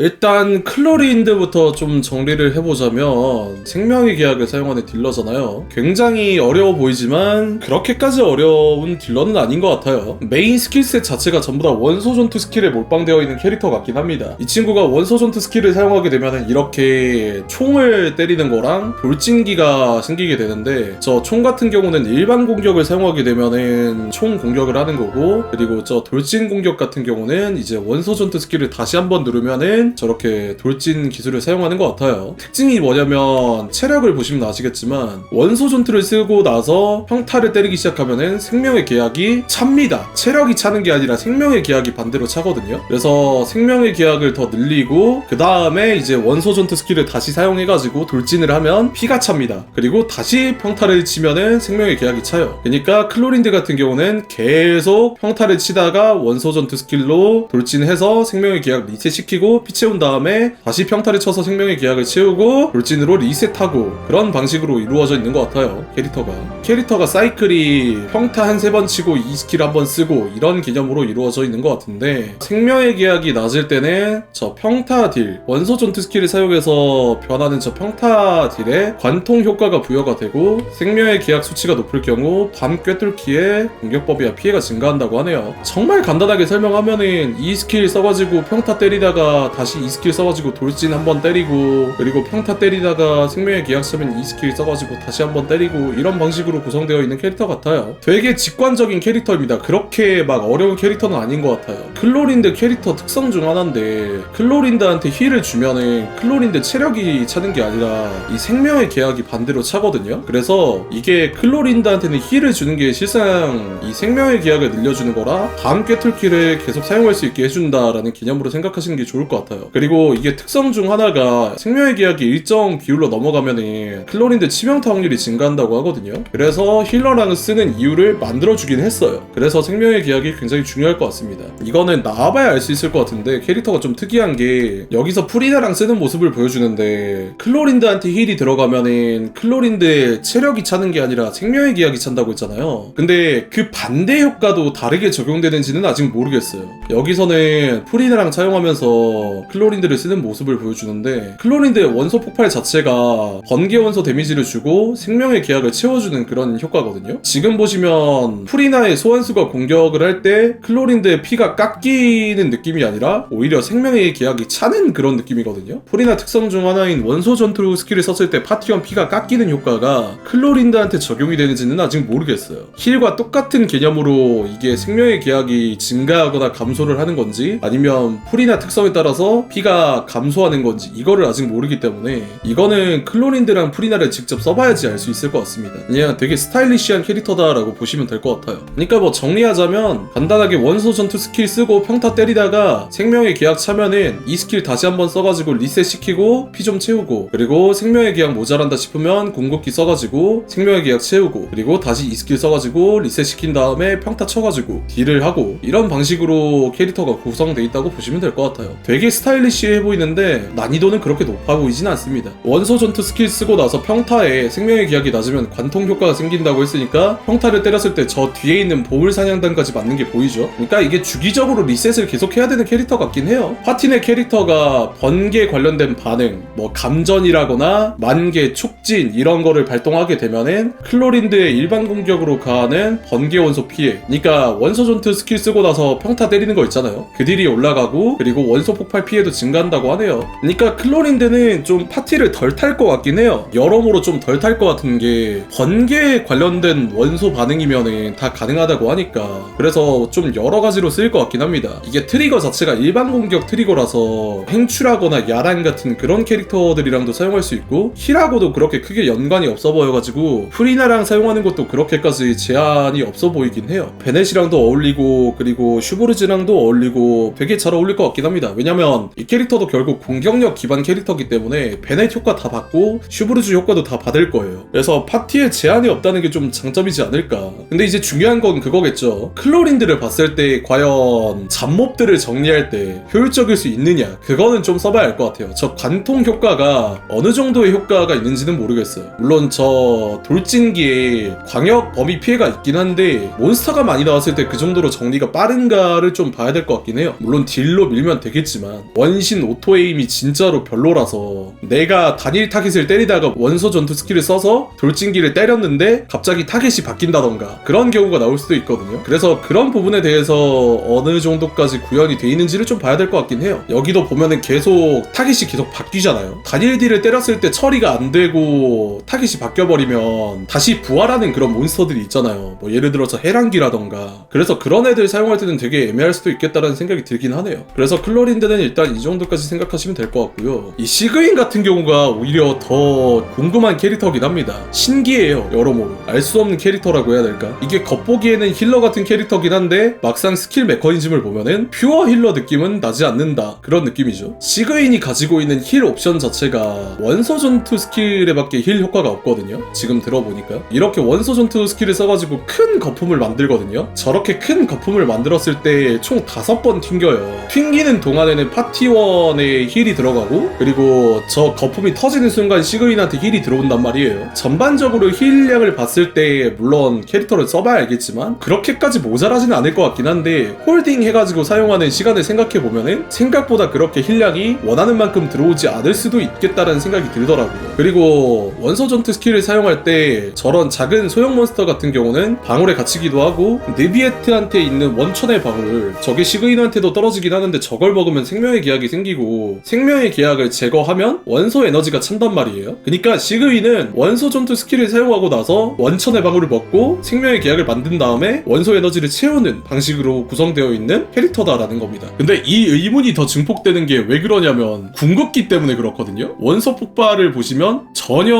일단 클로리인드부터 좀 정리를 해보자면 생명의 계약을 사용하는 딜러잖아요. 굉장히 어려워 보이지만 그렇게까지 어려운 딜러는 아닌 것 같아요. 메인 스킬셋 자체가 전부 다 원소 전투 스킬에 몰빵되어 있는 캐릭터 같긴 합니다. 이 친구가 원소 전투 스킬을 사용하게 되면 이렇게 총을 때리는 거랑 돌진기가 생기게 되는데 저 총 같은 경우는 일반 공격을 사용하게 되면은 총 공격을 하는 거고 그리고 저 돌진 공격 같은 경우는 이제 원소 전투 스킬을 다시 한번 누르면은 저렇게 돌진 기술을 사용하는 것 같아요. 특징이 뭐냐면 체력을 보시면 아시겠지만 원소 전투를 쓰고 나서 평타를 때리기 시작하면은 생명의 계약이 찹니다. 체력이 차는 게 아니라 생명의 계약이 반대로 차거든요. 그래서 생명의 계약을 더 늘리고 그 다음에 이제 원소 전투 스킬을 다시 사용해가지고 돌진을 하면 피가 찹니다. 그리고 다시 평타를 치면은 생명의 계약이 차요. 그러니까 클로린드 같은 경우는 계속 평타를 치다가 원소 전투 스킬로 돌진해서 생명의 계약 리셋시키고 피 채운 다음에 다시 평타를 쳐서 생명의 계약을 채우고 돌진으로 리셋하고 그런 방식으로 이루어져 있는 것 같아요. 캐릭터가. 캐릭터가 사이클이 평타 한 세 번 치고 이 스킬 한 번 쓰고 이런 개념으로 이루어져 있는 것 같은데 생명의 계약이 낮을 때는 저 평타 딜 원소 전투 스킬을 사용해서 변하는 저 평타 딜에 관통 효과가 부여가 되고 생명의 계약 수치가 높을 경우 밤 꿰뚫기에 공격법이야 피해가 증가한다고 하네요. 정말 간단하게 설명하면은 이 스킬 써가지고 평타 때리다가 다시 이 스킬 써가지고 돌진 한번 때리고 그리고 평타 때리다가 생명의 계약 쓰면 이 스킬 써가지고 다시 한번 때리고 이런 방식으로 구성되어 있는 캐릭터 같아요. 되게 직관적인 캐릭터입니다. 그렇게 막 어려운 캐릭터는 아닌 것 같아요. 클로린드 캐릭터 특성 중 하나인데 클로린드한테 힐을 주면은 클로린드 체력이 차는 게 아니라 이 생명의 계약이 반대로 차거든요. 그래서 이게 클로린드한테는 힐을 주는 게 실상 이 생명의 계약을 늘려주는 거라 다음 꿰뚫기를 계속 사용할 수 있게 해준다라는 개념으로 생각하시는 게 좋을 것 같아요. 그리고 이게 특성 중 하나가 생명의 계약이 일정 비율로 넘어가면은 클로린드 치명타 확률이 증가한다고 하거든요. 그래서 힐러랑을 쓰는 이유를 만들어주긴 했어요. 그래서 생명의 계약이 굉장히 중요할 것 같습니다. 이거는 나와봐야 알 수 있을 것 같은데 캐릭터가 좀 특이한 게 여기서 프리나랑 쓰는 모습을 보여주는데 클로린드한테 힐이 들어가면은 클로린드의 체력이 차는 게 아니라 생명의 계약이 찬다고 했잖아요. 근데 그 반대 효과도 다르게 적용되는지는 아직 모르겠어요. 여기서는 프리나랑 사용하면서 클로린드를 쓰는 모습을 보여주는데 클로린드의 원소 폭발 자체가 번개 원소 데미지를 주고 생명의 계약을 채워주는 그런 효과거든요. 지금 보시면 프리나의 소환수가 공격을 할 때 클로린드의 피가 깎이는 느낌이 아니라 오히려 생명의 계약이 차는 그런 느낌이거든요. 프리나 특성 중 하나인 원소 전투 스킬을 썼을 때 파티원 피가 깎이는 효과가 클로린드한테 적용이 되는지는 아직 모르겠어요. 힐과 똑같은 개념으로 이게 생명의 계약이 증가하거나 감소를 하는 건지 아니면 프리나 특성에 따라서 피가 감소하는 건지 이거를 아직 모르기 때문에 이거는 클로린드랑 프리나를 직접 써봐야지 알 수 있을 것 같습니다. 그냥 되게 스타일리시한 캐릭터다라고 보시면 될 것 같아요. 그러니까 뭐 정리하자면 간단하게 원소 전투 스킬 쓰고 평타 때리다가 생명의 계약 차면은 이 스킬 다시 한번 써가지고 리셋 시키고 피 좀 채우고 그리고 생명의 계약 모자란다 싶으면 궁극기 써가지고 생명의 계약 채우고 그리고 다시 이 스킬 써가지고 리셋 시킨 다음에 평타 쳐가지고 딜을 하고 이런 방식으로 캐릭터가 구성돼 있다고 보시면 될 것 같아요. 되게 스타일리시해 보이는데 난이도는 그렇게 높아 보이진 않습니다. 원소 전투 스킬 쓰고 나서 평타에 생명의 계약이 낮으면 관통 효과가 생긴다고 했으니까 평타를 때렸을 때 저 뒤에 있는 보물 사냥단까지 맞는 게 보이죠. 그러니까 이게 주기적으로 리셋을 계속 해야 되는 캐릭터 같긴 해요. 파티네 캐릭터가 번개 관련된 반응, 뭐 감전이라거나 만개, 촉진 이런 거를 발동하게 되면은 클로린드의 일반 공격으로 가하는 번개 원소 피해. 그러니까 원소 전투 스킬 쓰고 나서 평타 때리는 거 있잖아요. 그 딜이 올라가고 그리고 원소 폭발 피해도 증가한다고 하네요. 그러니까 클로린드는 좀 파티를 덜 탈 것 같긴 해요. 여러모로 좀 덜 탈 것 같은 게 번개에 관련된 원소 반응이면은 다 가능하다고 하니까 그래서 좀 여러 가지로 쓰일 것 같긴 합니다. 이게 트리거 자체가 일반 공격 트리거라서 행추라거나 야란 같은 그런 캐릭터들이랑도 사용할 수 있고 힐하고도 그렇게 크게 연관이 없어 보여가지고 프리나랑 사용하는 것도 그렇게까지 제한이 없어 보이긴 해요. 베넷이랑도 어울리고 그리고 슈보르즈랑도 어울리고 되게 잘 어울릴 것 같긴 합니다. 왜냐면 이 캐릭터도 결국 공격력 기반 캐릭터기 때문에 베넷 효과 다 받고 슈브르즈 효과도 다 받을 거예요. 그래서 파티에 제한이 없다는 게 좀 장점이지 않을까. 근데 이제 중요한 건 그거겠죠. 클로린드를 봤을 때 과연 잡몹들을 정리할 때 효율적일 수 있느냐. 그거는 좀 써봐야 알 것 같아요. 저 관통 효과가 어느 정도의 효과가 있는지는 모르겠어요. 물론 저 돌진기에 광역 범위 피해가 있긴 한데 몬스터가 많이 나왔을 때 그 정도로 정리가 빠른가를 좀 봐야 될 것 같긴 해요. 물론 딜로 밀면 되겠지만 원신 오토에임이 진짜로 별로라서 내가 단일 타깃을 때리다가 원소 전투 스킬을 써서 돌진기를 때렸는데 갑자기 타깃이 바뀐다던가 그런 경우가 나올 수도 있거든요. 그래서 그런 부분에 대해서 어느 정도까지 구현이 돼 있는지를 좀 봐야 될 것 같긴 해요. 여기도 보면은 계속 타깃이 계속 바뀌잖아요. 단일 딜을 때렸을 때 처리가 안 되고 타깃이 바뀌어버리면 다시 부활하는 그런 몬스터들이 있잖아요. 뭐 예를 들어서 해랑기라던가. 그래서 그런 애들 사용할 때는 되게 애매할 수도 있겠다라는 생각이 들긴 하네요. 그래서 클로린드는 일단 이 정도까지 생각하시면 될 것 같고요. 이 시그인 같은 경우가 오히려 더 궁금한 캐릭터긴 합니다. 신기해요, 여러모로. 알 수 없는 캐릭터라고 해야 될까? 이게 겉보기에는 힐러 같은 캐릭터긴 한데 막상 스킬 메커니즘을 보면은 퓨어 힐러 느낌은 나지 않는다. 그런 느낌이죠. 시그인이 가지고 있는 힐 옵션 자체가 원소 전투 스킬에 밖에 힐 효과가 없거든요. 지금 들어보니까. 이렇게 원소 전투 스킬을 써가지고 큰 거품을 만들거든요. 저렇게 큰 거품을 만들었을 때총 다섯 번 튕겨요. 튕기는 동안에는 파티 원에 힐이 들어가고 그리고 저 거품이 터지는 순간 시그인한테 힐이 들어온단 말이에요. 전반적으로 힐량을 봤을 때 물론 캐릭터를 써봐야 알겠지만 그렇게까지 모자라지는 않을 것 같긴 한데 홀딩 해가지고 사용하는 시간을 생각해 보면은 생각보다 그렇게 힐량이 원하는 만큼 들어오지 않을 수도 있겠다라는 생각이 들더라고요. 그리고 원소 전투 스킬을 사용할 때 저런 작은 소형 몬스터 같은 경우는 방울에 갇히기도 하고 느비에트한테 있는 원천의 방울 저게 시그인한테도 떨어지긴 하는데 저걸 먹으면 생명의 계약이 생기고 생명의 계약을 제거하면 원소 에너지가 찬단 말이에요. 그러니까 시그인은 원소 전투 스킬을 사용하고 나서 원천의 방울을 먹고 생명의 계약을 만든 다음에 원소 에너지를 채우는 방식으로 구성되어 있는 캐릭터다라는 겁니다. 근데 이 의문이 더 증폭되는 게 왜 그러냐면 궁극기 때문에 그렇거든요. 원소 폭발을 보시면 전혀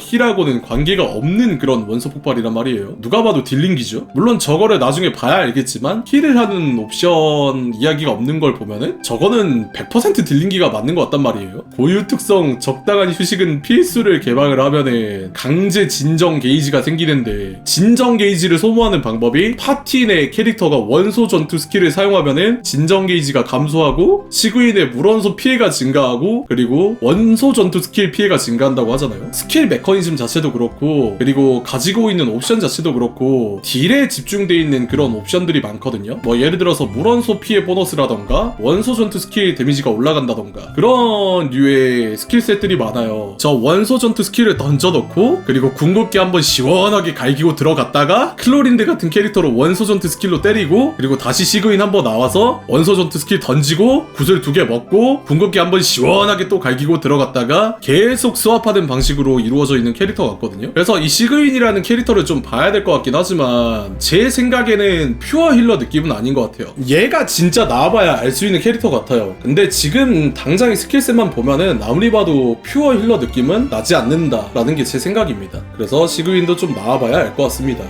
힐하고는 관계가 없는 그런 원소 폭발이란 말이에요. 누가 봐도 딜링기죠. 물론 저거를 나중에 봐야 알겠지만 힐을 하는 옵션 이야기가 없는 걸 보면은 저거는 100% 딜링기가 맞는 것 같단 말이에요. 고유 특성 적당한 휴식은 필수를 개방을 하면은 강제 진정 게이지가 생기는데 진정 게이지를 소모하는 방법이 파티 내 캐릭터가 원소 전투 스킬을 사용하면은 진정 게이지가 감소하고 시그인의 물원소 피해가 증가하고 그리고 원소 전투 스킬 피해가 증가한다고 하잖아요. 스킬 메커니즘 자체도 그렇고 그리고 가지고 있는 옵션 자체도 그렇고 딜에 집중돼 있는 그런 옵션들이 많거든요. 뭐 예를 들어서 물원소 피해 보너스라던가 원소 전투 스킬 데미지가 올라간다던가 그런 류의 스킬셋들이 많아요. 저 원소 전투 스킬을 던져놓고 그리고 궁극기 한번 시원하게 갈기고 들어갔다가 클로린드 같은 캐릭터로 원소 전투 스킬로 때리고 그리고 다시 시그인 한번 나와서 원소 전투 스킬 던지고 구슬 두 개 먹고 궁극기 한번 시원하게 또 갈기고 들어갔다가 계속 스왑하는 방식으로 이루어져 있는 캐릭터 같거든요. 그래서 이 시그인이라는 캐릭터를 좀 봐야 될 것 같긴 하지만 제 생각에는 퓨어 힐러 느낌은 아닌 것 같아요. 얘가 진짜 나와봐야 알 수 있는 캐릭터 같아요. 근데 지금 당장의 스킬셋만 보면은 아무리 봐도 퓨어 힐러 느낌은 나지 않는다라는 게 제 생각입니다. 그래서 시그인도 좀 나와봐야 알 것 같습니다.